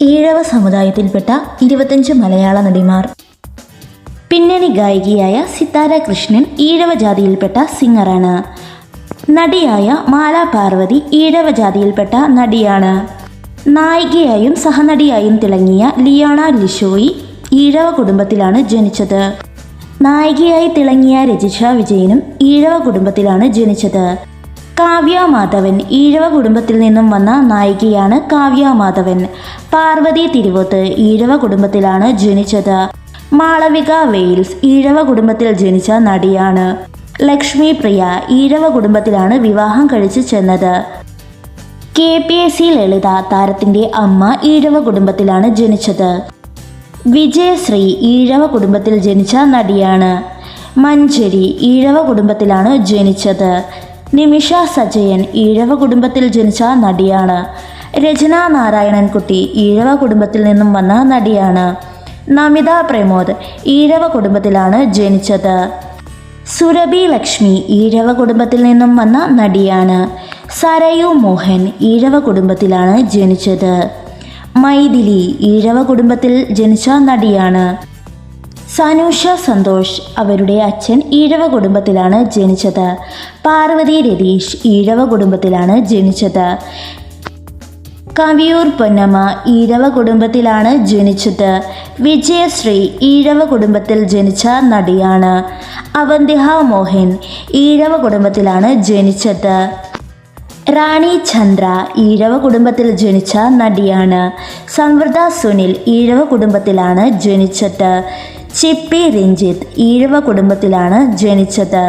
ഈഴവ സമുദായത്തിൽപ്പെട്ട ഇരുപത്തഞ്ച് മലയാള നടിമാർ. പിന്നണി ഗായികയായ സിത്താര കൃഷ്ണൻ ഈഴവ ജാതിയിൽപ്പെട്ട സിംഗറാണ്. നടിയായ മാല പാർവതി ഈഴവ ജാതിയിൽപ്പെട്ട നടിയാണ്. നായികയായും സഹനടിയായും തിളങ്ങിയ ലിയോണ ലിഷോയി ഈഴവ കുടുംബത്തിലാണ് ജനിച്ചത്. നായികയായി തിളങ്ങിയ രജിഷ വിജയനും ഈഴവ കുടുംബത്തിലാണ് ജനിച്ചത്. കാവ്യ മാധവൻ ഈഴവ കുടുംബത്തിൽ നിന്നും വന്ന നായികയാണ് കാവ്യ മാധവൻ. പാർവതി തിരുവത്ത് ഈഴവ കുടുംബത്തിലാണ് ജനിച്ചത്. മാളവിക വെയിൽസ് ഈഴവ കുടുംബത്തിൽ ജനിച്ച നടിയാണ്. ലക്ഷ്മി പ്രിയ ഈഴവ കുടുംബത്തിലാണ് വിവാഹം കഴിച്ചു ചെന്നത്. K P S C Lalitha താരത്തിന്റെ അമ്മ ഈഴവ കുടുംബത്തിലാണ് ജനിച്ചത്. വിജയശ്രീ ഈഴവ കുടുംബത്തിൽ ജനിച്ച നടിയാണ്. മഞ്ചരി ഈഴവ കുടുംബത്തിലാണ് ജനിച്ചത്. നിമിഷ സജയൻ ഈഴവ കുടുംബത്തിൽ ജനിച്ച നടിയാണ്. രചന നാരായണൻകുട്ടി ഈഴവ കുടുംബത്തിൽ നിന്നും വന്ന നടിയാണ്. നമിത പ്രമോദ് ഈഴവ കുടുംബത്തിലാണ് ജനിച്ചത്. സുരഭി ലക്ഷ്മി ഈഴവ കുടുംബത്തിൽ നിന്നും വന്ന നടിയാണ്. സരയു മോഹൻ ഈഴവ കുടുംബത്തിലാണ് ജനിച്ചത്. മൈഥിലി ഈഴവ കുടുംബത്തിൽ ജനിച്ച നടിയാണ്. സനൂഷ സന്തോഷ് അവരുടെ അച്ഛൻ ഈഴവ കുടുംബത്തിലാണ് ജനിച്ചത്. പാർവതി രതീഷ് ഈഴവ കുടുംബത്തിലാണ് ജനിച്ചത്. കവിയൂർ പൊന്നമ്മ ഈഴവ കുടുംബത്തിലാണ് ജനിച്ചത്. വിജയശ്രീ ഈഴവ കുടുംബത്തിൽ ജനിച്ച നടിയാണ്. അവന്തിഹ മോഹൻ ഈഴവ കുടുംബത്തിലാണ് ജനിച്ചത്. റാണി ചന്ദ്ര ഈഴവ കുടുംബത്തിൽ ജനിച്ച നടിയാണ്. സംവൃത സുനിൽ ഈഴവ കുടുംബത്തിലാണ് ജനിച്ചത്. ചിപ്പി രഞ്ജിത്ത് ഈഴവ കുടുംബത്തിലാണ് ജനിച്ചത്.